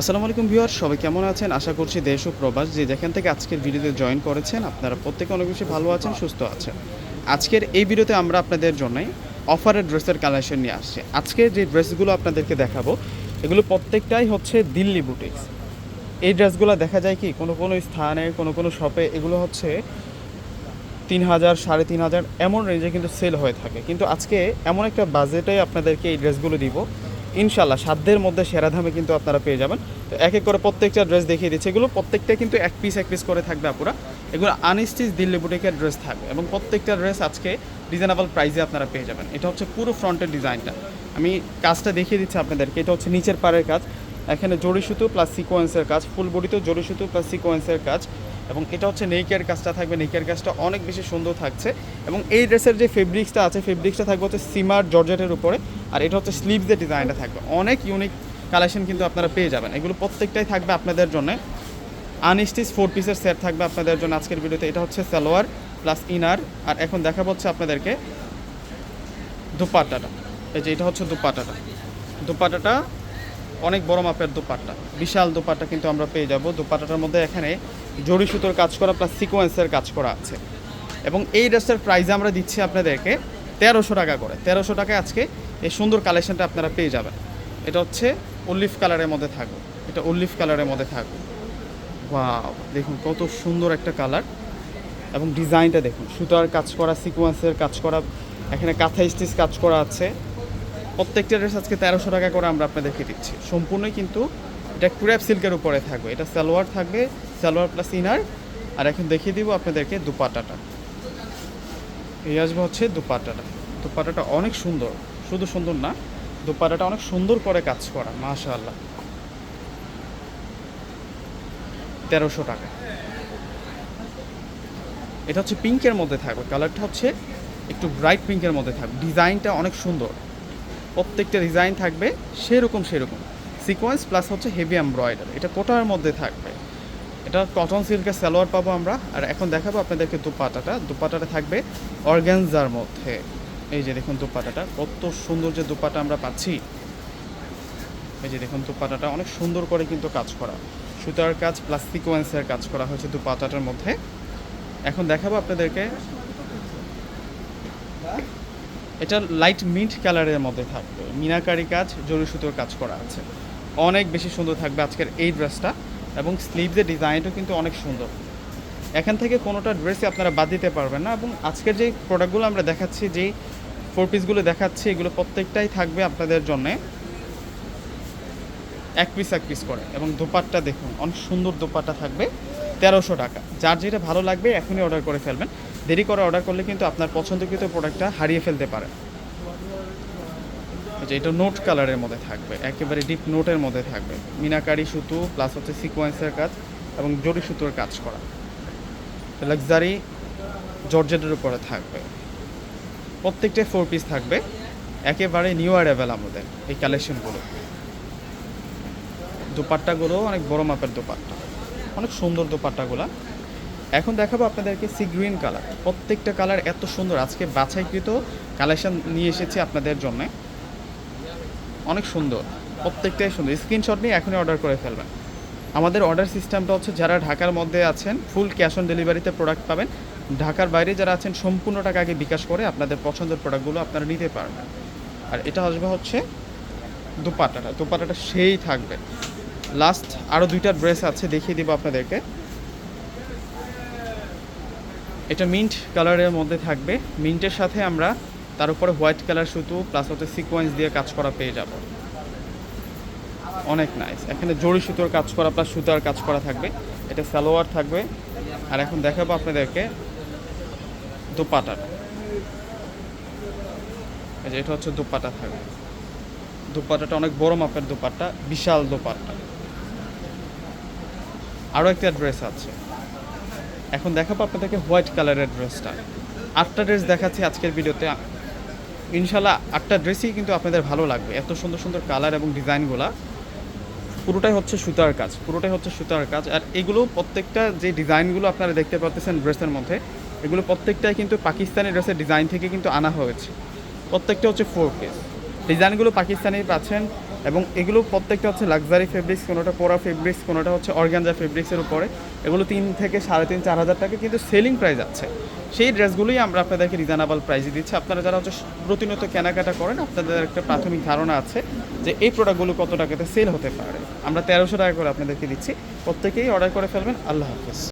আসসালামু আলাইকুম ভিউয়ার, সবাই কেমন আছেন? আশা করছি দেশ ও প্রবাস যে যেখান থেকে আজকের ভিডিওতে জয়েন করেছেন, আপনারা প্রত্যেকে অনেক বেশি ভালো আছেন, সুস্থ আছেন। আজকের এই ভিডিওতে আমরা আপনাদের জন্য অফারের ড্রেসের কালেকশন নিয়ে আসছি। আজকে যে ড্রেসগুলো আপনাদেরকে দেখাবো, এগুলো প্রত্যেকটাই হচ্ছে দিল্লি বুটিক্স। এই ড্রেসগুলো দেখা যায় কি, কোনো কোনো স্থানে, কোনো কোনো শপে এগুলো হচ্ছে তিন হাজার, সাড়ে তিন হাজার, এমন রেঞ্জে কিন্তু সেল হয়ে থাকে। কিন্তু আজকে এমন একটা বাজেটে আপনাদেরকে এই ড্রেসগুলো দিব ইনশাল্লাহ সাধ্যের মধ্যে সেরা দামে কিন্তু আপনারা পেয়ে যাবেন। তো এক এক করে প্রত্যেকটা ড্রেস দেখিয়ে দিচ্ছে। এগুলো প্রত্যেকটা কিন্তু এক পিস এক পিস করে থাকবে আপুরা। এগুলো আনস্টিচ দিল্লি বুটিকের ড্রেস থাকবে এবং প্রত্যেকটা ড্রেস আজকে রিজনেবল প্রাইসে আপনারা পেয়ে যাবেন। এটা হচ্ছে পুরো ফ্রন্টের ডিজাইনটা আমি কাজটা দেখিয়ে দিচ্ছি আপনাদেরকে। এটা হচ্ছে নিচের পাড়ের কাজ। এখানে জড়ি সুতো প্লাস সিকোয়েন্সের কাজ। ফুল বডিতেও জড়ি সুতো প্লাস সিকোয়েন্সের কাজ। এবং এটা হচ্ছে নেইকের কাজটা থাকবে। নেইকের কাজটা অনেক বেশি সুন্দর থাকছে। এবং এই ড্রেসের যে ফেব্রিক্সটা আছে ফেব্রিক্সটা থাকবে হচ্ছে সিমার জর্জেটের উপরে। আর এটা হচ্ছে স্লিভসের ডিজাইনটা থাকবে। অনেক ইউনিক কালেকশন কিন্তু আপনারা পেয়ে যাবেন। এগুলো প্রত্যেকটাই থাকবে আপনাদের জন্য। আনস্টিচ ফোর পিসের সেট থাকবে আপনাদের জন্য আজকের ভিডিওতে। এটা হচ্ছে সালোয়ার প্লাস ইনার আর এখন দেখা হচ্ছে আপনাদেরকে দুপাট্টাটা। এই যে এটা হচ্ছে দুপাটাটা দুপাট্টাটা অনেক বড় মাপের দুপাট্টা। বিশাল দুপাট্টা কিন্তু আমরা পেয়ে যাব। দুপাট্টাটার মধ্যে এখানে জড়ি সুতোর কাজ করা প্লাস সিকোয়েন্সের কাজ করা আছে। এবং এই ড্রেসটার প্রাইস আমরা দিচ্ছি আপনাদেরকে তেরোশো টাকা করে। তেরোশো টাকায় আজকে এই সুন্দর কালেকশনটা আপনারা পেয়ে যাবেন। এটা হচ্ছে উল্লিফ কালারের মধ্যে থাকবে। এটা উল্লিফ কালারের মধ্যে থাকবে। ওয়াও দেখুন কত সুন্দর একটা কালার এবং ডিজাইনটা দেখুন। সুতার কাজ করা সিকোয়েন্সের কাজ করা, এখানে কাঁথা স্টিচ কাজ করা আছে। প্রত্যেকটা ড্রেস আজকে তেরোশো টাকা করে আমরা আপনাদেরকে দিচ্ছি। সম্পূর্ণই কিন্তু এটা ক্র্যাপ সিল্কের উপরে থাকবে। এটা সালোয়ার থাকবে, সালোয়ার প্লাস ইনার আর এখন দেখিয়ে দিব আপনাদেরকে দুপাটাটা এই আসবে হচ্ছে দুপাটাটা দুপাটাটা অনেক সুন্দর। শুধু সুন্দর না দুপাটাটা অনেক সুন্দর করে কাজ করা, মাশাআল্লাহ। তেরোশো টাকা। এটা হচ্ছে পিঙ্কের মধ্যে থাকবে। কালারটা হচ্ছে একটু ব্রাইট পিঙ্কের মধ্যে থাকবে। ডিজাইনটা অনেক সুন্দর। প্রত্যেকটা ডিজাইন থাকবে সেরকম সেরকম। সিকোয়েন্স প্লাস হচ্ছে হেভি এমব্রয়ডার এটা কোটার মধ্যে থাকবে। এটা কটন সিল্কের সালোয়ার পাবো আমরা। আর এখন দেখাবো আপনাদেরকে দুপাটাটা। দুপাটাটা থাকবে অর্গ্যানজার মধ্যে। এই যে দেখুন দুপাটাটা। কত সুন্দর যে দুপাটা আমরা পাচ্ছি। এই যে দেখুন দুপাটাটা। অনেক সুন্দর করে কিন্তু কাজ করা। সুতার কাজ প্লাস সিকোয়েন্সের কাজ করা হয়েছে দুপাটাটার মধ্যে। এখন দেখাবো আপনাদেরকে। এটা লাইট মিন্ট কালারের মধ্যে থাকবে। মিনাকারি কাজ জরি সুতোর কাজ করা আছে। অনেক বেশি সুন্দর থাকবে আজকের এই ড্রেসটা এবং স্লিভসের ডিজাইনটাও কিন্তু অনেক সুন্দর। এখান থেকে কোনোটা ড্রেসই আপনারা বাদ দিতে পারবেন না এবং আজকের যে প্রোডাক্টগুলো আমরা দেখাচ্ছি যেই ফোর পিসগুলো দেখাচ্ছি, এগুলো প্রত্যেকটাই থাকবে আপনাদের জন্যে এক পিস এক পিস করে। এবং দোপাট্টা দেখুন, অনেক সুন্দর দোপাট্টা থাকবে। তেরোশো টাকা। যার যেটা ভালো লাগবে, এখনই অর্ডার করে ফেলবেন। দেরি করে অর্ডার করলে কিন্তু আপনার পছন্দকৃত প্রোডাক্টটা হারিয়ে ফেলতে পারে। আচ্ছা এটা নোট কালারের মধ্যে থাকবে, একেবারে ডিপ নোটের মধ্যে থাকবে। মিনাকারি সুতো প্লাস হচ্ছে সিকোয়েন্সের কাজ এবং জরি সুতোর কাজ করা। লাক্সারি জর্জেটের উপরে থাকবে। প্রত্যেকটাই ফোর পিস থাকবে, একেবারে নিউ অ্যারাইভেল আমাদের এই কালেকশনগুলো দোপাট্টাগুলো অনেক বড় মাপের দোপাট্টা। অনেক সুন্দর দোপাট্টাগুলা। এখন দেখাবো আপনাদেরকে সি গ্রিন কালার প্রত্যেকটা কালার এত সুন্দর, আজকে বাছাইকৃত কালেকশন নিয়ে এসেছি আপনাদের জন্য। অনেক সুন্দর, প্রত্যেকটাই সুন্দর। স্ক্রিনশট নিয়ে এখনই অর্ডার করে ফেলবেন। আমাদের অর্ডার সিস্টেমটা হচ্ছে যারা ঢাকার মধ্যে আছেন ফুল ক্যাশ অন ডেলিভারিতে প্রোডাক্ট পাবেন। ঢাকার বাইরে যারা আছেন, সম্পূর্ণ টাকা আগে বিকাশ করে আপনাদের পছন্দের প্রোডাক্টগুলো আপনারা নিতে পারবেন। আর এটা আসবে হচ্ছে দুপাটাটা। দুপাটাটা সেই থাকবে। লাস্ট আরও দুইটা ড্রেস আছে, দেখিয়ে দিব আপনাদেরকে। এটা মিন্ট কালারের মধ্যে থাকবে। মিন্টের সাথে আমরা তার উপরে হোয়াইট কালার সুতো প্লাস হচ্ছে সিকোয়েন্স দিয়ে কাজ করা পেয়ে যাব। অনেক নাইস এখানে জড়ি সুতোর কাজ করা প্লাস সুতার কাজ করা থাকবে। এটা সালোয়ার থাকবে। আর এখন দেখাবো আপনাদেরকে যে এটা হচ্ছে দোপাটা থাকবে। দোপাটাটা অনেক বড় মাপের দোপাট্টা, বিশাল দোপাট্টা। আরও একটা ড্রেস আছে। এখন দেখাবো আপনাদেরকে হোয়াইট কালারের ড্রেসটা। আটটা ড্রেস দেখাচ্ছি আজকের ভিডিওতে। ইনশাল্লাহ আটটা ড্রেসই কিন্তু আপনাদের ভালো লাগবে। এত সুন্দর সুন্দর কালার এবং ডিজাইনগুলা। পুরোটাই হচ্ছে সুতার কাজ, পুরোটাই হচ্ছে সুতার কাজ। আর এগুলো প্রত্যেকটা যে ডিজাইনগুলো আপনারা দেখতে পাচ্ছেন ড্রেসের মধ্যে, এগুলো প্রত্যেকটাই কিন্তু পাকিস্তানি ড্রেসের ডিজাইন থেকে কিন্তু আনা হয়েছে। প্রত্যেকটা হচ্ছে ফোর পিস ডিজাইনগুলো পাকিস্তানি পাচ্ছেন। এবং এগুলো প্রত্যেকটা হচ্ছে লাক্সারি ফেব্রিক্স কোনোটা পোড়া ফেব্রিক্স কোনোটা হচ্ছে অর্গানজা ফেব্রিক্সের উপরে। এগুলো তিন থেকে সাড়ে তিন, চার হাজার টাকা কিন্তু সেলিং প্রাইস আছে। সেই ড্রেসগুলোই আমরা আপনাদেরকে রিজনেবল প্রাইসে দিচ্ছি। আপনারা যারা হচ্ছে প্রতিনিয়ত কেনাকাটা করেন, আপনাদের একটা প্রাথমিক ধারণা আছে যে এই প্রোডাক্টগুলো কত টাকাতে সেল হতে পারে। আমরা তেরোশো টাকা করে আপনাদেরকে দিচ্ছি। প্রত্যেকেই অর্ডার করে ফেলবেন। আল্লাহ হাফিজ।